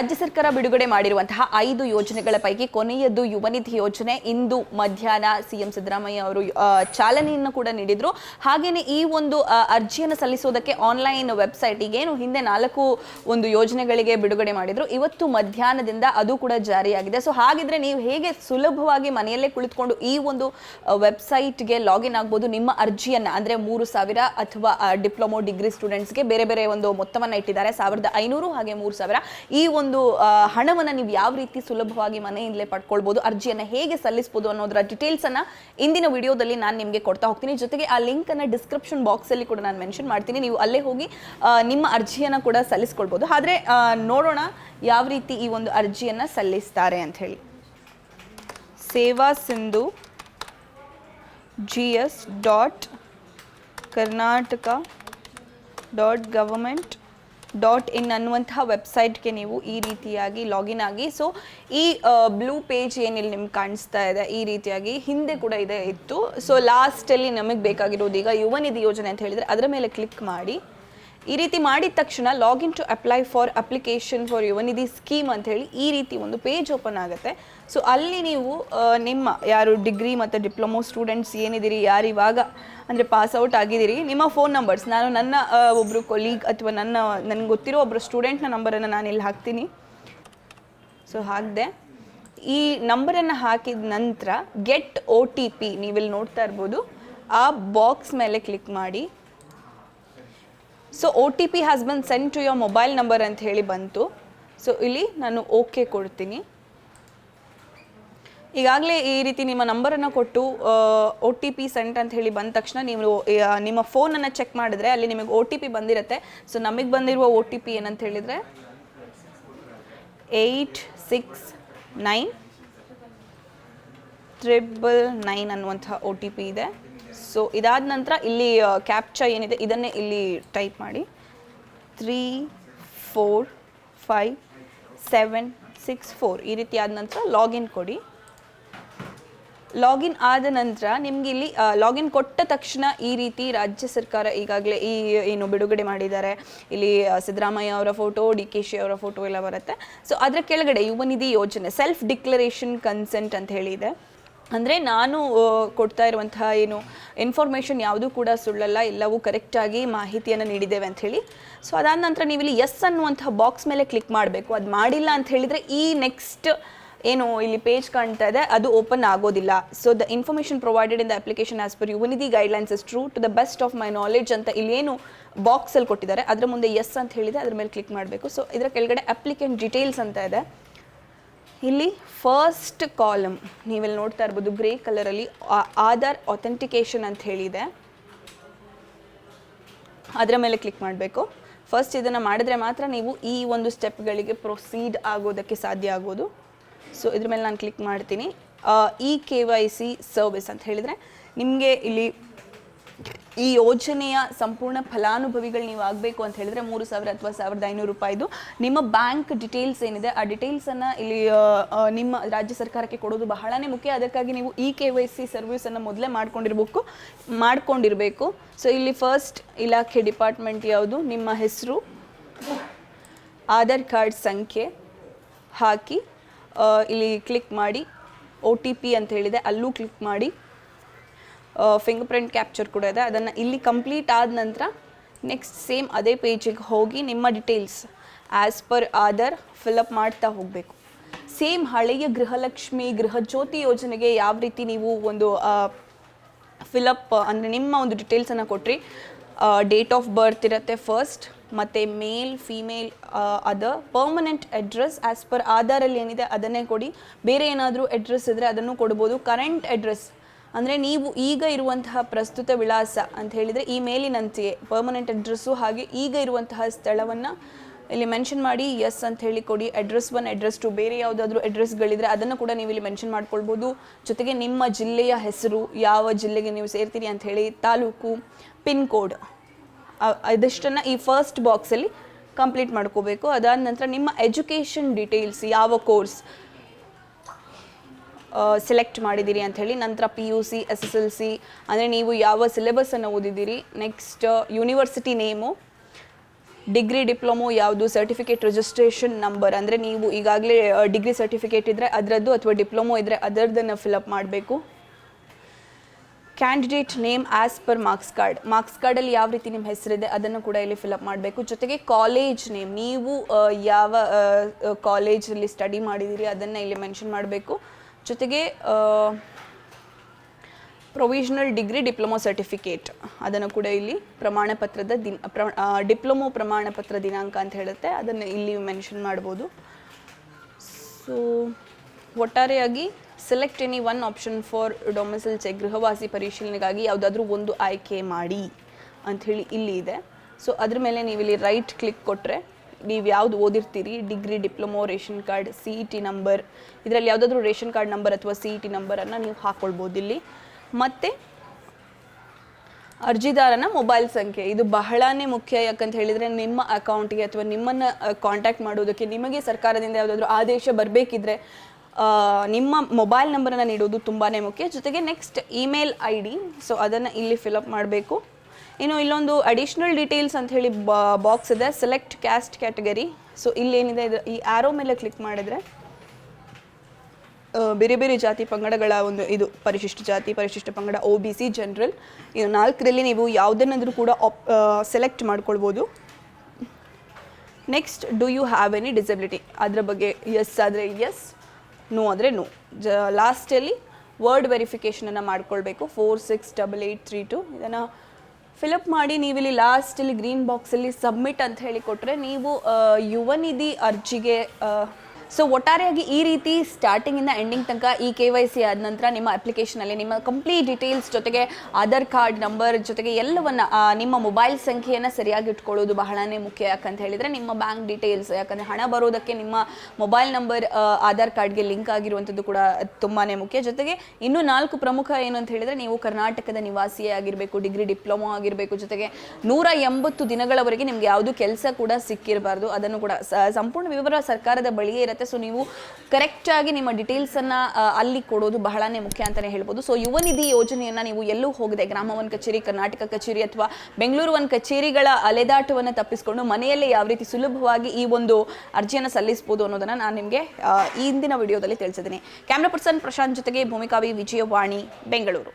ರಾಜ್ಯ ಸರ್ಕಾರ ಬಿಡುಗಡೆ ಮಾಡಿರುವಂತಹ ಐದು ಯೋಜನೆಗಳ ಪೈಕಿ ಕೊನೆಯದು ಯುವನಿಧಿ ಯೋಜನೆ. ಇಂದು ಮಧ್ಯಾಹ್ನ ಸಿಎಂ ಸಿದ್ದರಾಮಯ್ಯ ಅವರು ಚಾಲನೆಯನ್ನು ಕೂಡ ನೀಡಿದ್ರು. ಹಾಗೆಯೇ ಈ ಒಂದು ಅರ್ಜಿಯನ್ನು ಸಲ್ಲಿಸೋದಕ್ಕೆ ಆನ್ಲೈನ್ ವೆಬ್ಸೈಟ್ ಈಗೇನು ಹಿಂದೆ ನಾಲ್ಕು ಒಂದು ಯೋಜನೆಗಳಿಗೆ ಬಿಡುಗಡೆ ಮಾಡಿದ್ರು. ಇವತ್ತು ಮಧ್ಯಾಹ್ನದಿಂದ ಅದು ಕೂಡ ಜಾರಿಯಾಗಿದೆ. ಸೊ, ಹಾಗಿದ್ರೆ ನೀವು ಹೇಗೆ ಸುಲಭವಾಗಿ ಮನೆಯಲ್ಲೇ ಕುಳಿತುಕೊಂಡು ಈ ಒಂದು ವೆಬ್ಸೈಟ್ಗೆ ಲಾಗಿನ್ ಆಗ್ಬೋದು? ನಿಮ್ಮ ಅರ್ಜಿಯನ್ನು, ಅಂದ್ರೆ ಮೂರು ಸಾವಿರ ಅಥವಾ ಡಿಪ್ಲೊಮೊ, ಡಿಗ್ರಿ ಸ್ಟೂಡೆಂಟ್ಸ್ಗೆ ಬೇರೆ ಬೇರೆ ಒಂದು ಮೊತ್ತವನ್ನು ಇಟ್ಟಿದ್ದಾರೆ. ಸಾವಿರದ ಐನೂರು ಹಾಗೆ ಮೂರು ಸಾವಿರ. ಈ ಒಂದು ಆ, ಹಣವನ್ನು ನೀವು ಯಾವ ರೀತಿ ಸುಲಭವಾಗಿ ಮನೆಯಿಂದಲೇ ಪಡ್ಕೊಳ್ಬೋದು ಅರ್ಜಿಯನ್ನು ಹೇಗೆ ಸಲ್ಲಿಸ್ಬೋದು ಅನ್ನೋದರ ಡೀಟೇಲ್ಸನ್ನು ಇಂದಿನ ವಿಡಿಯೋದಲ್ಲಿ ನಾನು ನಿಮಗೆ ಕೊಡ್ತಾ ಹೋಗ್ತೀನಿ. ಜೊತೆಗೆ ಆ ಲಿಂಕ್ ಅನ್ನ ಡಿಸ್ಕ್ರಿಪ್ಷನ್ ಬಾಕ್ಸಲ್ಲಿ ಕೂಡ ನಾನು ಮೆನ್ಷನ್ ಮಾಡ್ತೀನಿ. ನೀವು ಅಲ್ಲೇ ಹೋಗಿ ನಿಮ್ಮ ಅರ್ಜಿಯನ್ನು ಕೂಡ ಸಲ್ಲಿಸ್ಕೊಳ್ಬೋದು. ಆದರೆ ನೋಡೋಣ ಯಾವ ರೀತಿ ಈ ಒಂದು ಅರ್ಜಿಯನ್ನು ಸಲ್ಲಿಸ್ತಾರೆ ಅಂತ ಹೇಳಿ. Seva Sindhu G S dot Karnataka dot government dot in ಅನ್ನುವಂತಹ ವೆಬ್ಸೈಟ್ಗೆ ನೀವು ಈ ರೀತಿಯಾಗಿ ಲಾಗಿನ್ ಆಗಿ. ಸೊ ಈ ಬ್ಲೂ ಪೇಜ್ ಏನಿಲ್ಲಿ ನಿಮ್ಗೆ ಕಾಣಿಸ್ತಾ ಇದೆ, ಈ ರೀತಿಯಾಗಿ ಹಿಂದೆ ಕೂಡ ಇದೆ ಇತ್ತು. ಸೊ ಲಾಸ್ಟಲ್ಲಿ ನಮಗೆ ಬೇಕಾಗಿರೋದು ಈಗ ಯುವ ನಿಧಿ ಯೋಜನೆ ಅಂತ ಹೇಳಿದರೆ ಅದರ ಮೇಲೆ ಕ್ಲಿಕ್ ಮಾಡಿ. ಈ ರೀತಿ ಮಾಡಿದ ತಕ್ಷಣ login to apply for application for Yuvanidhi scheme ಅಂತ ಹೇಳಿ ಈ ರೀತಿ ಒಂದು ಪೇಜ್ ಓಪನ್ ಆಗುತ್ತೆ. ಸೊ ಅಲ್ಲಿ ನೀವು ನಿಮ್ಮ ಯಾರು ಡಿಗ್ರಿ ಮತ್ತು ಡಿಪ್ಲೊಮೊ ಸ್ಟೂಡೆಂಟ್ಸ್ ಏನಿದ್ದೀರಿ ಯಾರು ಇವಾಗ ಅಂದರೆ ಪಾಸ್ ಔಟ್ ಆಗಿದ್ದೀರಿ. ನಿಮ್ಮ ಫೋನ್ ನಂಬರ್ಸ್ ನಾನು ನನ್ನ ಒಬ್ಬರು ಕೊಲೀಗ್ ಅಥವಾ ನನ್ನ, ನನಗೆ ಗೊತ್ತಿರೋ ಒಬ್ಬರು ಸ್ಟೂಡೆಂಟ್ನ ನಂಬರನ್ನು ನಾನು ಇಲ್ಲಿ ಹಾಕ್ತೀನಿ. ಸೊ ಹಾಕಿದೆ. ಈ ನಂಬರನ್ನು ಹಾಕಿದ ನಂತರ ಗೆಟ್ ಒ ಟಿ ಪಿ ನೀವಿಲ್ಲಿ ನೋಡ್ತಾ ಇರ್ಬೋದು. ಆ ಬಾಕ್ಸ್ ಮೇಲೆ ಕ್ಲಿಕ್ ಮಾಡಿ. So O T P has been send to your mobile number ಅಂತ ಹೇಳಿ ಬಂತು. ಸೊ ಇಲ್ಲಿ ನಾನು ಓಕೆ ಕೊಡ್ತೀನಿ. ಈಗಾಗಲೇ ಈ ರೀತಿ ನಿಮ್ಮ ನಂಬರನ್ನು ಕೊಟ್ಟು ಒ ಟಿ ಪಿ ಸೆಂಟ್ ಅಂತ ಹೇಳಿ ಬಂದ ತಕ್ಷಣ ನೀವು ನಿಮ್ಮ ಫೋನನ್ನು ಚೆಕ್ ಮಾಡಿದ್ರೆ ಅಲ್ಲಿ ನಿಮಗೆ ಒ ಟಿ ಪಿ ಬಂದಿರುತ್ತೆ. ಸೊ ನಮಗೆ ಬಂದಿರುವ ಒ ಟಿ ಪಿ ಏನಂತ ಹೇಳಿದರೆ? Eight six nine triple nine ಅನ್ನುವಂಥ ಒ ಟಿ ಪಿ ಇದೆ. ಸೊ ಇದಾದ ನಂತರ ಇಲ್ಲಿ ಕ್ಯಾಪ್ಚಾ ಏನಿದೆ, ಇದನ್ನೇ ಇಲ್ಲಿ ಟೈಪ್ ಮಾಡಿ. Three four five seven six four ಈ ರೀತಿ ಆದ ನಂತರ ಲಾಗಿನ್ ಕೊಡಿ. ಲಾಗಿನ್ ಆದ ನಂತರ ನಿಮ್ಗೆ ಇಲ್ಲಿ ಲಾಗಿನ್ ಕೊಟ್ಟ ತಕ್ಷಣ ಈ ರೀತಿ ರಾಜ್ಯ ಸರ್ಕಾರ ಈಗಾಗಲೇ ಈ, ಏನು ಬಿಡುಗಡೆ ಮಾಡಿದ್ದಾರೆ. ಇಲ್ಲಿ ಸಿದ್ದರಾಮಯ್ಯ ಅವರ ಫೋಟೋ ಡಿ ಕೆ ಶಿ ಅವರ ಫೋಟೋ ಎಲ್ಲ ಬರುತ್ತೆ. ಸೊ ಅದರ ಕೆಳಗಡೆ ಯುವ ನಿಧಿ ಯೋಜನೆ ಸೆಲ್ಫ್ ಡಿಕ್ಲರೇಷನ್ ಕನ್ಸೆಂಟ್ ಅಂತ ಹೇಳಿದೆ. ಅಂದರೆ ನಾನು ಕೊಡ್ತಾ ಇರುವಂತಹ ಏನು ಇನ್ಫಾರ್ಮೇಷನ್ ಯಾವುದೂ ಕೂಡ ಸುಳ್ಳಲ್ಲ, ಎಲ್ಲವೂ ಕರೆಕ್ಟಾಗಿ ಮಾಹಿತಿಯನ್ನು ನೀಡಿದ್ದೇವೆ ಹೇಳಿ. ಸೊ ಅದಾದ ನಂತರ ನೀವು ಇಲ್ಲಿ ಎಸ್ ಅನ್ನುವಂಥ ಬಾಕ್ಸ್ ಮೇಲೆ ಕ್ಲಿಕ್ ಮಾಡಬೇಕು. ಅದು ಮಾಡಿಲ್ಲ ಅಂತ ಹೇಳಿದರೆ ಈ ನೆಕ್ಸ್ಟ್ ಏನು ಇಲ್ಲಿ ಪೇಜ್ ಕಾಣ್ತಾ ಇದೆ, ಅದು ಓಪನ್ ಆಗೋದಿಲ್ಲ. So the information provided in the application as per Yuvanidhi guidelines is true to the best of my knowledge ಅಂತ ಇಲ್ಲೇನು ಬಾಕ್ಸಲ್ಲಿ ಕೊಟ್ಟಿದ್ದಾರೆ. ಅದರ ಮುಂದೆ ಎಸ್ ಅಂತ ಹೇಳಿದೆ, ಅದ್ರ ಮೇಲೆ ಕ್ಲಿಕ್ ಮಾಡಬೇಕು. ಸೊ ಇದರ ಕೆಳಗಡೆ ಅಪ್ಲಿಕೆಂಟ್ ಡೀಟೇಲ್ಸ್ ಅಂತ ಇದೆ. ಇಲ್ಲಿ ಫಸ್ಟ್ ಕಾಲಮ್ ನೀವೆಲ್ಲಿ ನೋಡ್ತಾ ಇರ್ಬೋದು ಗ್ರೇ ಕಲರಲ್ಲಿ ಆಧಾರ್ ಅಥೆಂಟಿಕೇಶನ್ ಅಂತ ಹೇಳಿದೆ. ಅದರ ಮೇಲೆ ಕ್ಲಿಕ್ ಮಾಡಬೇಕು. ಫಸ್ಟ್ ಇದನ್ನು ಮಾಡಿದ್ರೆ ಮಾತ್ರ ನೀವು ಈ ಒಂದು ಸ್ಟೆಪ್ಗಳಿಗೆ ಪ್ರೊಸೀಡ್ ಆಗೋದಕ್ಕೆ ಸಾಧ್ಯ ಆಗೋದು. ಸೊ ಇದ್ರ ಮೇಲೆ ನಾನು ಕ್ಲಿಕ್ ಮಾಡ್ತೀನಿ. E K Y C service ಅಂತ ಹೇಳಿದರೆ, ನಿಮಗೆ ಇಲ್ಲಿ ಈ ಯೋಜನೆಯ ಸಂಪೂರ್ಣ ಫಲಾನುಭವಿಗಳು ನೀವು ಆಗಬೇಕು ಅಂತ ಹೇಳಿದ್ರೆ ಮೂರು ಸಾವಿರ ಅಥವಾ ಸಾವಿರದ ಐನೂರು ರೂಪಾಯಿದು ನಿಮ್ಮ ಬ್ಯಾಂಕ್ ಡಿಟೇಲ್ಸ್ ಏನಿದೆ, ಆ ಡಿಟೇಲ್ಸನ್ನು ಇಲ್ಲಿ ನಿಮ್ಮ ರಾಜ್ಯ ಸರ್ಕಾರಕ್ಕೆ ಕೊಡೋದು ಬಹಳನೇ ಮುಖ್ಯ. ಅದಕ್ಕಾಗಿ ನೀವು ಇ ಕೆ ವೈ ಸಿ ಸರ್ವಿಸನ್ನು ಮೊದಲೇ ಮಾಡ್ಕೊಂಡಿರ್ಬೇಕು, ಮಾಡ್ಕೊಂಡಿರಬೇಕು. ಸೊ ಇಲ್ಲಿ ಫಸ್ಟ್ ಇಲಾಖೆ ಡಿಪಾರ್ಟ್ಮೆಂಟ್ ಯಾವುದು? ನಿಮ್ಮ ಹೆಸರು, ಆಧಾರ್ ಕಾರ್ಡ್ ಸಂಖ್ಯೆ ಹಾಕಿ ಇಲ್ಲಿ ಕ್ಲಿಕ್ ಮಾಡಿ ಒ ಟಿ ಪಿ ಅಂತ ಹೇಳಿದೆ, ಅಲ್ಲೂ ಕ್ಲಿಕ್ ಮಾಡಿ. ಫಿಂಗರ್ ಪ್ರಿಂಟ್ ಕ್ಯಾಪ್ಚರ್ ಕೂಡ ಇದೆ. ಅದನ್ನು ಇಲ್ಲಿ ಕಂಪ್ಲೀಟ್ ಆದ ನಂತರ ನೆಕ್ಸ್ಟ್ ಸೇಮ್ ಅದೇ ಪೇಜಿಗೆ ಹೋಗಿ ನಿಮ್ಮ details as per Aadhaar fill up ಮಾಡ್ತಾ ಹೋಗಬೇಕು. ಸೇಮ್ ಹಳೆಯ ಗೃಹಲಕ್ಷ್ಮಿ, ಗೃಹಜ್ಯೋತಿ ಯೋಜನೆಗೆ ಯಾವ ರೀತಿ ನೀವು ಒಂದು ಫಿಲಪ್ ಅಂದರೆ ನಿಮ್ಮ ಒಂದು ಡಿಟೇಲ್ಸನ್ನು ಕೊಟ್ರಿ. ಡೇಟ್ ಆಫ್ ಬರ್ತ್ ಇರುತ್ತೆ ಫಸ್ಟ್ ಮತ್ತು ಮೇಲ್, ಫೀಮೇಲ್ ಅದ ಪರ್ಮನೆಂಟ್ ಅಡ್ರೆಸ್ ಆ್ಯಸ್ ಪರ್ ಆಧಾರಲ್ಲಿ ಏನಿದೆ ಅದನ್ನೇ ಕೊಡಿ. ಬೇರೆ ಏನಾದರೂ ಅಡ್ರೆಸ್ ಇದ್ದರೆ ಅದನ್ನು ಕೊಡ್ಬೋದು. ಕರೆಂಟ್ ಅಡ್ರೆಸ್ ಅಂದರೆ ನೀವು ಈಗ ಇರುವಂತಹ ಪ್ರಸ್ತುತ ವಿಳಾಸ ಅಂತ ಹೇಳಿದರೆ ಈ ಮೇಲಿನಂತೆಯೇ ಪರ್ಮನೆಂಟ್ ಅಡ್ರೆಸ್ಸು ಹಾಗೆ ಈಗ ಇರುವಂತಹ ಸ್ಥಳವನ್ನು ಇಲ್ಲಿ ಮೆನ್ಷನ್ ಮಾಡಿ ಎಸ್ ಅಂತ ಹೇಳಿ ಕೊಡಿ. ಅಡ್ರೆಸ್ ಒನ್ ಅಡ್ರೆಸ್ ಟು ಬೇರೆ ಯಾವುದಾದ್ರೂ ಅಡ್ರೆಸ್ಗಳಿದ್ರೆ ಅದನ್ನು ಕೂಡ ನೀವು ಇಲ್ಲಿ ಮೆನ್ಷನ್ ಮಾಡ್ಕೊಳ್ಬೋದು. ಜೊತೆಗೆ ನಿಮ್ಮ ಜಿಲ್ಲೆಯ ಹೆಸರು, ಯಾವ ಜಿಲ್ಲೆಗೆ ನೀವು ಸೇರ್ತೀರಿ ಅಂತ ಹೇಳಿ, ತಾಲೂಕು ಪಿನ್ ಕೋಡ್ ಇದಿಷ್ಟನ್ನು ಈ ಫಸ್ಟ್ ಬಾಕ್ಸಲ್ಲಿ ಕಂಪ್ಲೀಟ್ ಮಾಡ್ಕೋಬೇಕು. ಅದಾದ ನಂತರ ನಿಮ್ಮ ಎಜುಕೇಷನ್ ಡೀಟೇಲ್ಸ್ ಯಾವ ಕೋರ್ಸ್ ಸೆಲೆಕ್ಟ್ ಮಾಡಿದ್ದೀರಿ ಅಂತ ಹೇಳಿ, ನಂತರ P U C S S L C ಅಂದರೆ ನೀವು ಯಾವ ಸಿಲೆಬಸನ್ನು ಓದಿದ್ದೀರಿ next university name degree diploma ಯಾವುದು ಸರ್ಟಿಫಿಕೇಟ್ ರಿಜಿಸ್ಟ್ರೇಷನ್ ನಂಬರ್ ಅಂದರೆ ನೀವು ಈಗಾಗಲೇ ಡಿಗ್ರಿ ಸರ್ಟಿಫಿಕೇಟ್ ಇದ್ದರೆ ಅದರದ್ದು ಅಥವಾ ಡಿಪ್ಲೊಮೊ ಇದ್ದರೆ ಅದರದ್ದನ್ನು ಫಿಲಪ್ ಮಾಡಬೇಕು. Candidate name as per marks card marks ಕಾರ್ಡಲ್ಲಿ ಯಾವ ರೀತಿ ನಿಮ್ಮ ಹೆಸರಿದೆ, ಅದನ್ನು ಕೂಡ ಇಲ್ಲಿ ಫಿಲಪ್ ಮಾಡಬೇಕು. ಜೊತೆಗೆ ಕಾಲೇಜ್ ನೇಮ್ ನೀವು ಯಾವ ಕಾಲೇಜಲ್ಲಿ ಸ್ಟಡಿ ಮಾಡಿದ್ದೀರಿ ಅದನ್ನು ಇಲ್ಲಿ ಮೆನ್ಷನ್ ಮಾಡಬೇಕು. ಜೊತೆಗೆ ಪ್ರೊವಿಷನಲ್ ಡಿಗ್ರಿ ಡಿಪ್ಲೊಮೊ ಸರ್ಟಿಫಿಕೇಟ್ ಅದನ್ನು ಕೂಡ ಇಲ್ಲಿ ಪ್ರಮಾಣ ಪತ್ರದ ದಿನ, ಪ್ರ ಡಿಪ್ಲೊಮೊ ಪ್ರಮಾಣ ಪತ್ರ ದಿನಾಂಕ ಅಂತ ಹೇಳುತ್ತೆ. ಅದನ್ನು ಇಲ್ಲಿ ಮೆನ್ಷನ್ ಮಾಡ್ಬೋದು. ಸೊ ಒಟ್ಟಾರೆಯಾಗಿ select any one option for domicile check ಗೃಹವಾಸಿ ಪರಿಶೀಲನೆಗಾಗಿ ಯಾವುದಾದ್ರೂ ಒಂದು ಆಯ್ಕೆ ಮಾಡಿ ಅಂಥೇಳಿ ಇಲ್ಲಿ ಇದೆ. ಸೊ ಅದ್ರ ಮೇಲೆ ನೀವು ಇಲ್ಲಿ ರೈಟ್ ಕ್ಲಿಕ್ ಕೊಟ್ಟರೆ ನೀವು ಯಾವುದು ಓದಿರ್ತೀರಿ? Degree diploma ration card C E T number ಇದರಲ್ಲಿ ಯಾವುದಾದ್ರೂ ರೇಷನ್ ಕಾರ್ಡ್ ನಂಬರ್ ಅಥವಾ ಸಿ ಇ ಟಿ ನಂಬರನ್ನು ನೀವು ಹಾಕ್ಕೊಳ್ಬೋದು ಇಲ್ಲಿ. ಮತ್ತು ಅರ್ಜಿದಾರನ ಮೊಬೈಲ್ ಸಂಖ್ಯೆ. ಇದು ಬಹಳನೇ ಮುಖ್ಯ ಯಾಕಂತ ಹೇಳಿದರೆ ನಿಮ್ಮ ಅಕೌಂಟ್ಗೆ ಅಥವಾ ನಿಮ್ಮನ್ನು ಕಾಂಟ್ಯಾಕ್ಟ್ ಮಾಡೋದಕ್ಕೆ ನಿಮಗೆ ಸರ್ಕಾರದಿಂದ ಯಾವುದಾದ್ರೂ ಆದೇಶ ಬರಬೇಕಿದ್ರೆ ನಿಮ್ಮ ಮೊಬೈಲ್ ನಂಬರನ್ನು ನೀಡೋದು ತುಂಬಾ ಮುಖ್ಯ. ಜೊತೆಗೆ next email I D so ಅದನ್ನು ಇಲ್ಲಿ ಫಿಲಪ್ ಮಾಡಬೇಕು. ಇನ್ನು ಇಲ್ಲೊಂದು ಅಡಿಷ್ನಲ್ ಡೀಟೇಲ್ಸ್ ಅಂತ ಹೇಳಿ ಬಾಕ್ಸ್ ಇದೆ. ಸೆಲೆಕ್ಟ್ ಕ್ಯಾಸ್ಟ್ ಕ್ಯಾಟಗರಿ ಸೊ ಇಲ್ಲೇನಿದೆ ಇದು ಈ ಆರೋ ಮೇಲೆ ಕ್ಲಿಕ್ ಮಾಡಿದರೆ ಬೇರೆ ಬೇರೆ ಜಾತಿ ಪಂಗಡಗಳ ಒಂದು ಇದು, ಪರಿಶಿಷ್ಟ ಜಾತಿ, ಪರಿಶಿಷ್ಟ ಪಂಗಡ ಒ ಬಿ ಸಿ ಜನರಲ್ ಇದು ನಾಲ್ಕರಲ್ಲಿ ನೀವು ಯಾವುದನ್ನಾದರೂ ಕೂಡ ಆಪ್ ಸೆಲೆಕ್ಟ್ ಮಾಡ್ಕೊಳ್ಬೋದು. Next do you have any disability ಅದರ ಬಗ್ಗೆ ಎಸ್ ಆದರೆ ಎಸ್ ನೋ ಅಂದರೆ ನೋ ಜ ಲಾಸ್ಟಲ್ಲಿ ವರ್ಡ್ ವೆರಿಫಿಕೇಷನನ್ನು ಮಾಡ್ಕೊಳ್ಬೇಕು. Four six double eight three two ಇದನ್ನು ಫಿಲಪ್ ಮಾಡಿ ನೀವಿಲ್ಲಿ ಲಾಸ್ಟಲ್ಲಿ ಗ್ರೀನ್ ಬಾಕ್ಸಲ್ಲಿ ಸಬ್ಮಿಟ್ ಅಂತ ಹೇಳಿ ಕೊಟ್ಟರೆ ನೀವು ಯುವನಿಧಿ ಯುವ ನಿಧಿ ಅರ್ಜಿಗೆ ಸೊ ಒಟ್ಟಾರೆಯಾಗಿ ಈ ರೀತಿ ಸ್ಟಾರ್ಟಿಂಗಿಂದ ಎಂಡಿಂಗ್ ತನಕ ಈ ಕೆ ವೈ ಸಿ ಆದ ನಂತರ ನಿಮ್ಮ ಅಪ್ಲಿಕೇಶನಲ್ಲಿ ನಿಮ್ಮ ಕಂಪ್ಲೀಟ್ ಡೀಟೇಲ್ಸ್ ಜೊತೆಗೆ ಆಧಾರ್ ಕಾರ್ಡ್ ನಂಬರ್ ಜೊತೆಗೆ ಎಲ್ಲವನ್ನ ನಿಮ್ಮ ಮೊಬೈಲ್ ಸಂಖ್ಯೆಯನ್ನು ಸರಿಯಾಗಿ ಇಟ್ಕೊಳ್ಳೋದು ಬಹಳನೇ ಮುಖ್ಯ. ಯಾಕಂತ ಹೇಳಿದ್ರೆ ನಿಮ್ಮ ಬ್ಯಾಂಕ್ ಡೀಟೇಲ್ಸ್ ಯಾಕಂದರೆ ಹಣ ಬರೋದಕ್ಕೆ ನಿಮ್ಮ ಮೊಬೈಲ್ ನಂಬರ್ ಆಧಾರ್ ಕಾರ್ಡ್ಗೆ ಲಿಂಕ್ ಆಗಿರುವಂಥದ್ದು ಕೂಡ ತುಂಬಾ ಮುಖ್ಯ. ಜೊತೆಗೆ ಇನ್ನೂ ನಾಲ್ಕು ಪ್ರಮುಖ ಏನು ಅಂತ ಹೇಳಿದರೆ ನೀವು ಕರ್ನಾಟಕದ ನಿವಾಸಿಯೇ ಆಗಿರಬೇಕು ಡಿಗ್ರಿ ಡಿಪ್ಲೊಮಾ ಆಗಿರಬೇಕು. ಜೊತೆಗೆ ನೂರ ಎಂಬತ್ತು ದಿನಗಳವರೆಗೆ ನಿಮ್ಗೆ ಯಾವುದು ಕೆಲಸ ಕೂಡ ಸಿಕ್ಕಿರಬಾರ್ದು. ಅದನ್ನು ಕೂಡ ಸಂಪೂರ್ಣ ವಿವರ ಸರ್ಕಾರದ ಬಳಿಯೇ ಇರುತ್ತೆ. ಸೊ ನೀವು ಕರೆಕ್ಟಾಗಿ ನಿಮ್ಮ ಡೀಟೇಲ್ಸನ್ನು ಅಲ್ಲಿ ಕೊಡೋದು ಬಹಳನೇ ಮುಖ್ಯ ಅಂತಾನೆ ಹೇಳ್ಬೋದು. ಸೊ ಯುವ ನಿಧಿ ಯೋಜನೆಯನ್ನ ನೀವು ಎಲ್ಲೂ ಹೋಗದೆ ಗ್ರಾಮ ಒನ್ ಕಚೇರಿ, ಕರ್ನಾಟಕ ಕಚೇರಿ ಅಥವಾ ಬೆಂಗಳೂರು ಒನ್ ಕಚೇರಿಗಳ ಅಲೆದಾಟವನ್ನು ತಪ್ಪಿಸಿಕೊಂಡು ಮನೆಯಲ್ಲೇ ಯಾವ ರೀತಿ ಸುಲಭವಾಗಿ ಈ ಒಂದು ಅರ್ಜಿಯನ್ನು ಸಲ್ಲಿಸಬಹುದು ಅನ್ನೋದನ್ನ ನಾನು ನಿಮಗೆ ಈ ಇಂದಿನ ವಿಡಿಯೋದಲ್ಲಿ ತಿಳಿಸಿದ್ದೀನಿ ಕ್ಯಾಮ್ರಾ ಪರ್ಸನ್ ಪ್ರಶಾಂತ್ ಜೊತೆಗೆ ಭೂಮಿಕಾವಿ ವಿಜಯವಾಣಿ, ಬೆಂಗಳೂರು.